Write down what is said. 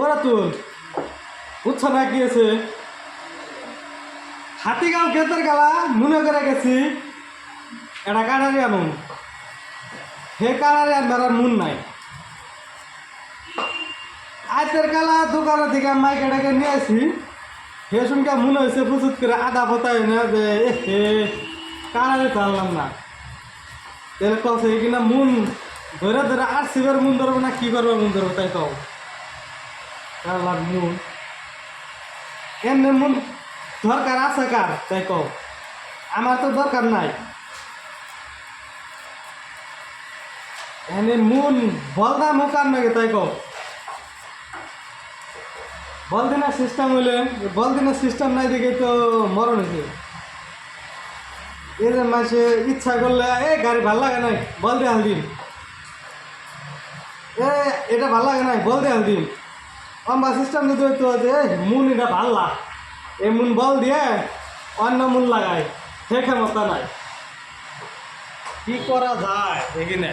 ওরা তুল বুঝছ না আছে হাতিগাঁও ক্ষেতের গেলা মনে করে গেছি, এটা কাড়ারি আনুন হে আনবার আর মন নাই। আজকের কালা দোকানের মাইকে ডেকে নিয়ে আসি হে শুনকে মনে হয়েছে প্রচুর করে আদা পতাই না যে হে কাড়ারি চাললাম না। তাহলে কছে কিনা মন ধরে ধরে আর সিবার মন ধরবো না, কি করব মন ধরবো তাই কও। কারলার মন এমনি মন দরকার আছে কার? তাই আমার তো দরকার নাই। এনে মন বলদা মুখার নাকি তাই কও। বল দিনা সিস্টেম হইলে, বল দিনা সিস্টেম নাই দেখে তো মরণ হয়েছে যে মাসে ইচ্ছা করলে, এ, গাড়ি ভালো লাগে নাই, বল দে হালদিন এ, এটা ভালো লাগে নাই, বল দে হালদিন অম্বা সিস্টেম যদি হইতো যে মুন এটা ভালো লাগ এই মুন বল দিয়ে অন্য মুন লাগায়। সে ক্ষমতা নাই। কি করা যায় এখানে?